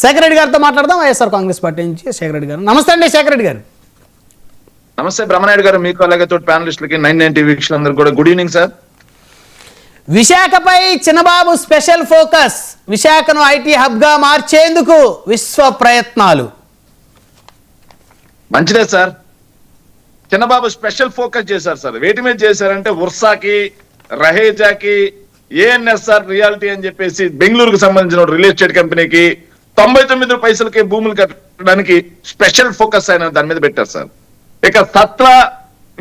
శేఖర్ రెడ్డి గారితో మాట్లాడదాం. వైఎస్ఆర్ కాంగ్రెస్ పార్టీ నుంచి శేఖర్ రెడ్డి గారు. నమస్తే అండి శేఖర్ రెడ్డి గారు. నమస్తే బ్రహ్మనాయుడు గారు మీకు అలాగే తోటి ప్యానలిస్టులకి నైన్ నైన్టీ వీక్షకులందరూ కూడా గుడ్ ఈవినింగ్ సార్. విశాఖపై చిన్నబాబు స్పెషల్ ఫోకస్. విశాఖను ఐటీ హబ్గా మార్చేందుకు విశ్వ ప్రయత్నాలు. మంచిదే సార్. చిన్నబాబు స్పెషల్ ఫోకస్ చేశారు సార్. వేటి మీద చేశారంటే ఉర్సాకి రహేజాకి ఏఎన్ఎస్ఆర్ రియాలిటీ అని చెప్పేసి బెంగళూరుకు సంబంధించిన రియల్ ఎస్టేట్ కంపెనీకి తొంభై తొమ్మిది పైసలకి భూములు కట్టడానికి స్పెషల్ ఫోకస్ ఆయన దాని మీద పెట్టారు సార్. ఇక సత్రా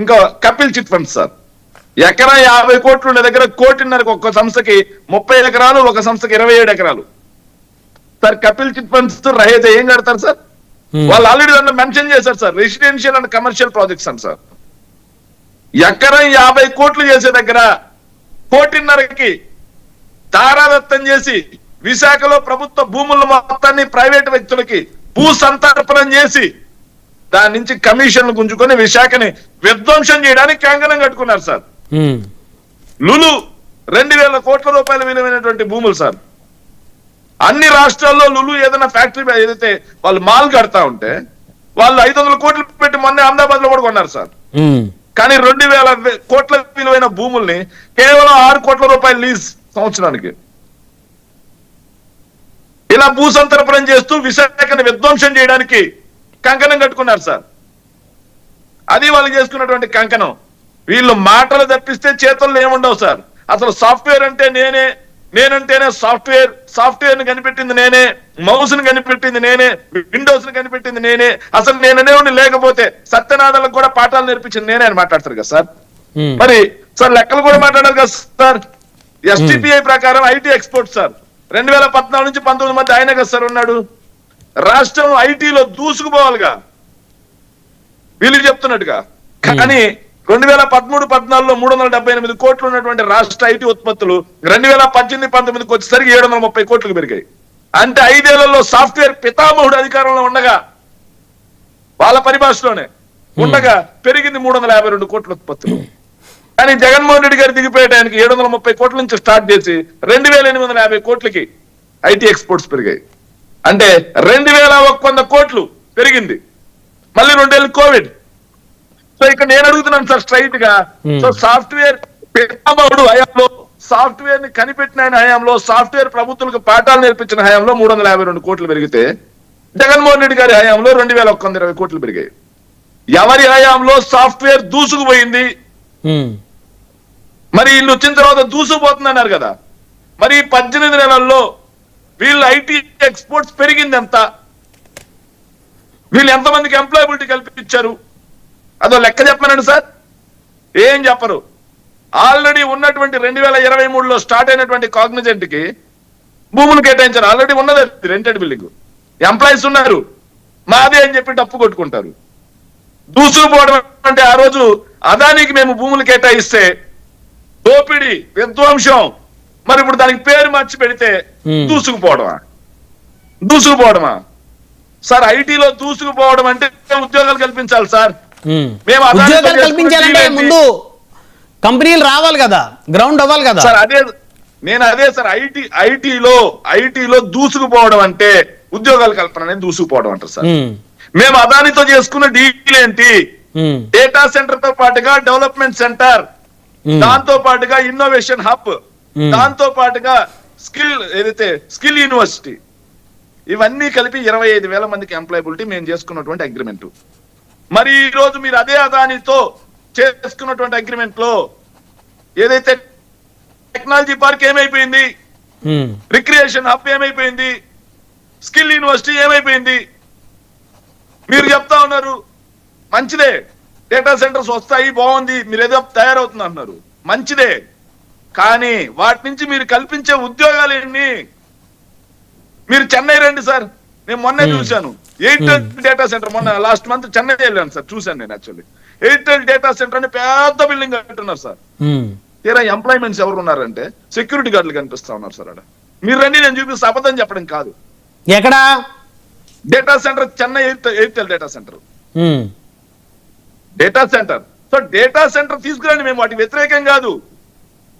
ఇంకా కపిల్ చిట్ ఫండ్స్ సార్. ఎకరా యాభై కోట్లు ఉండే దగ్గర కోటిన్నరకు ఒక్క సంస్థకి ముప్పై ఎకరాలు ఒక సంస్థకి ఇరవై ఏడు ఎకరాలు. Sir Kapil chit funds Raheja ఏం కడతారు సార్? వాళ్ళు ఆల్రెడీ దాంట్లో మెన్షన్ చేశారు sir. Residential and commercial projects అని సార్. ఎకరం యాభై కోట్లు చేసే దగ్గర కోటిన్నరకి తారాదత్తం చేసి విశాఖలో ప్రభుత్వ భూముల మొత్తాన్ని ప్రైవేట్ వ్యక్తులకి భూ సంతర్పణం చేసి దాని నుంచి కమిషన్లు గుంజుకొని విశాఖని విధ్వంసం చేయడానికి కంకణం కట్టుకున్నారు సార్. లులు రెండు వేల కోట్ల రూపాయల విలువైనటువంటి భూములు సార్. అన్ని రాష్ట్రాల్లో లులు ఏదైనా ఫ్యాక్టరీ ఏదైతే వాళ్ళు మాల్ కడతా ఉంటే వాళ్ళు ఐదు వందల కోట్లు పెట్టి మొన్న అహ్మదాబాద్లో కూడా కొన్నారు సార్. కానీ రెండు వేల కోట్ల విలువైన భూముల్ని కేవలం ఆరు కోట్ల రూపాయలు లీజ్ సంవత్సరానికి ఇలా భూసంతర్పణం చేస్తూ విశాఖని విధ్వంసం చేయడానికి కంకణం కట్టుకున్నారు సార్. అది వాళ్ళు చేసుకున్నటువంటి కంకణం. వీళ్ళు మాటలు తప్పిస్తే చేతుల్లో ఏముండవు సార్. అసలు సాఫ్ట్వేర్ అంటే నేనే నేనంటేనే సాఫ్ట్వేర్ సాఫ్ట్వేర్ని కనిపెట్టింది నేనే మౌస్ని కనిపెట్టింది నేనే విండోస్ని కనిపెట్టింది నేనే. అసలు నేననేవాడిని లేకపోతే సత్యనాథలకు కూడా పాఠాలు నేర్పించింది నేనే అని మాట్లాడతారు కదా సార్. మరి సార్ లెక్కలు కూడా మాట్లాడారు కదా సార్. ఎస్టిపిఐ ప్రకారం ఐటీ ఎక్స్పోర్ట్ సార్. రెండు వేల పద్నాలుగు నుంచి పంతొమ్మిది మధ్య ఆయన కదా సార్ ఉన్నాడు. రాష్ట్రం ఐటీలో దూసుకుపోవాలిగా. వీళ్ళు చెప్తున్నట్టుగా. కానీ రెండు వేల పదమూడు పద్నాలుగులో మూడు వందల డెబ్బై ఎనిమిది కోట్లు ఉన్నటువంటి రాష్ట్ర ఐటీ ఉత్పత్తులు రెండు వేల పద్దెనిమిది పంతొమ్మిదికి వచ్చేసరికి ఏడు వందల ముప్పై కోట్లకు పెరిగాయి. అంటే ఐదేళ్ళలో సాఫ్ట్వేర్ పితామహుడు అధికారంలో ఉండగా వాళ్ళ పరిభాషలోనే ఉండగా పెరిగింది మూడు వందల యాభై రెండు కోట్ల ఉత్పత్తులు. కానీ జగన్మోహన్ రెడ్డి గారు దిగిపోయడానికి ఏడు వందల ముప్పై కోట్ల నుంచి స్టార్ట్ చేసి రెండు వేల ఎనిమిది వందల యాభై కోట్లకి ఐటీ ఎక్స్పోర్ట్స్ పెరిగాయి. అంటే రెండు వేల ఒక్క వంద కోట్లు పెరిగింది. మళ్ళీ రెండేళ్ళు కోవిడ్. సో ఇక్కడ నేను అడుగుతున్నాను సార్ స్ట్రైట్గా సో సాఫ్ట్వేర్ పితామహుడు హయాంలో సాఫ్ట్వేర్ని కనిపెట్టిన ఆయన హయాంలో సాఫ్ట్వేర్ ప్రభుత్వాలకు పాఠాలు నేర్పించిన హయాంలో మూడు వందల యాభై రెండు కోట్లు పెరిగితే జగన్మోహన్ రెడ్డి గారి హయాంలో రెండు వేల ఒక్క వంద ఇరవై కోట్లు పెరిగాయి. ఎవరి హయాంలో సాఫ్ట్వేర్ దూసుకుపోయింది? మరి వీళ్ళు వచ్చిన తర్వాత దూసుకుపోతుంది అన్నారు కదా. మరి పద్దెనిమిది నెలల్లో వీళ్ళు ఐటీ ఎక్స్పోర్ట్స్ పెరిగింది ఎంత వీళ్ళు ఎంతమందికి ఎంప్లాయబిలిటీ కల్పించారు? అదో లెక్క చెప్పనండి సార్. ఏం చెప్పరు? ఆల్రెడీ ఉన్నటువంటి రెండు వేల ఇరవై మూడులో స్టార్ట్ అయినటువంటి కాగ్నిజెంట్కి భూములు కేటాయించారు. ఆల్రెడీ ఉన్నది రెంటెడ్ బిల్డింగ్. ఎంప్లాయీస్ ఉన్నారు. మాది అని చెప్పి డప్పు కొట్టుకుంటారు. దూసుకుపోవడం అంటే ఆ రోజు అదానికి మేము భూములు కేటాయిస్తే దోపిడి విధ్వంసం. మరి ఇప్పుడు దానికి పేరు మార్చి పెడితే. దూసుకుపోవడమా? దూసుకుపోవడమా? సార్ ఐటీలో దూసుకుపోవడం అంటే ఉద్యోగాలు కల్పించాలి సార్. మేము ఉద్యోగాలు కల్పించాలంటే? ముందు కంపెనీలు రావాలి కదా గ్రౌండ్ అవ్వాలి కదా. సార్ అదే నేను అదే సార్ ఐటీ ఐటీలో ఐటీలో దూసుకుపోవడం అంటే ఉద్యోగాల కల్పన అనేది దూసుకుపోవడం అంటారు సార్. మేము అదానితో చేసుకున్న డీల్ ఏంటి? డేటా సెంటర్తో పాటుగా డెవలప్మెంట్ సెంటర్. దాంతో పాటుగా ఇన్నోవేషన్ హబ్ Hmm. దాంతో పాటుగా స్కిల్ ఏదైతే స్కిల్ యూనివర్సిటీ ఇవన్నీ కలిపి ఇరవై ఐదు వేల మందికి ఎంప్లాయబిలిటీ మేము చేసుకున్నటువంటి అగ్రిమెంట్ మరి ఈ రోజు మీరు అదే అదానితో చేసుకున్నటువంటి అగ్రిమెంట్లో ఏదైతే టెక్నాలజీ పార్క్ ఏమైపోయింది రిక్రియేషన్ హబ్ ఏమైపోయింది స్కిల్ యూనివర్సిటీ ఏమైపోయింది మీరు చెప్తా ఉన్నారు మంచిదే. డేటా సెంటర్స్ వస్తాయి బాగుంది మీరు ఏదో తయారవుతుంది అంటున్నారు మంచిదే. కానీ వాటి నుంచి మీరు కల్పించే ఉద్యోగాలు ఎన్ని? మీరు చెన్నై రండి సార్. నేను మొన్నే. చూశాను. ఎయిర్టెల్ డేటా సెంటర్ మొన్న లాస్ట్ మంత్ చెన్నై వెళ్ళాను సార్. చూశాను నేను యాక్చువల్లీ ఎయిర్టెల్ డేటా సెంటర్ అని పెద్ద బిల్డింగ్ కట్టున్నారు సార్. తీరా ఎంప్లాయ్మెంట్స్ ఎవరు ఉన్నారంటే సెక్యూరిటీ గార్డులు కనిపిస్తా ఉన్నారు సార్ అక్కడ మీరు రండి నేను చూపిస్తే. అబద్ధం చెప్పడం కాదు. ఎక్కడా? Data centre Chennai Airtel data centre. Data centre so data centre తీసుకురండి మేము. వాటి వ్యతిరేకం కాదు.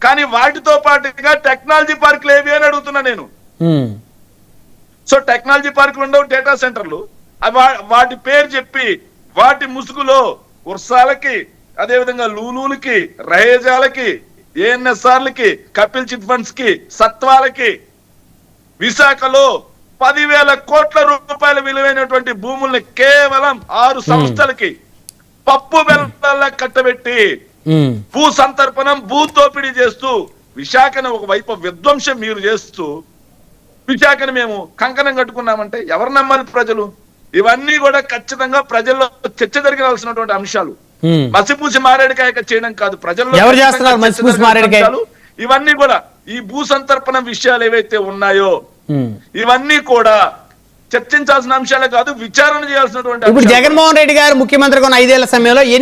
కానీ వాటితో పాటుగా టెక్నాలజీ పార్కులు ఏవి అని అడుగుతున్నా నేను. సో టెక్నాలజీ పార్కులు ఉండవు డేటా సెంటర్లు వాటి పేరు చెప్పి వాటి ముసుగులో ఉర్సాలకి అదేవిధంగా లూలులకి రహేజాలకి ఏఎన్ఎస్ఆర్లకి కపిల్ చిట్ ఫండ్స్కి సత్వాలకి విశాఖలో పదివేల కోట్ల రూపాయల విలువైనటువంటి భూముల్ని కేవలం ఆరు సంస్థలకి పప్పు బెల్లాల కట్టబెట్టి. భూ సంతర్పణం భూ దోపిడీ చేస్తూ విశాఖను ఒక వైపు విధ్వంసం మీరు చేస్తూ విశాఖను మేము కంకణం కట్టుకున్నామంటే ఎవరు నమ్మాలి ప్రజలు ఇవన్నీ కూడా ఖచ్చితంగా ప్రజల్లో చర్చ జరగాల్సినటువంటి అంశాలు. మసిపూసి మారేడుకాయ చేయడం కాదు ప్రజల్లో. ఇవన్నీ కూడా ఈ భూ సంతర్పణ విషయాలు ఏవైతే ఉన్నాయో. ఇవన్నీ కూడా చర్చించాల్సిన అంశాలే కాదు విచారణ చేయాల్సినటువంటి ఇప్పుడు. జగన్మోహన్ రెడ్డి గారు ముఖ్యమంత్రిగా ఉన్న ఐదేళ్ళ సమయంలో ఎన్ని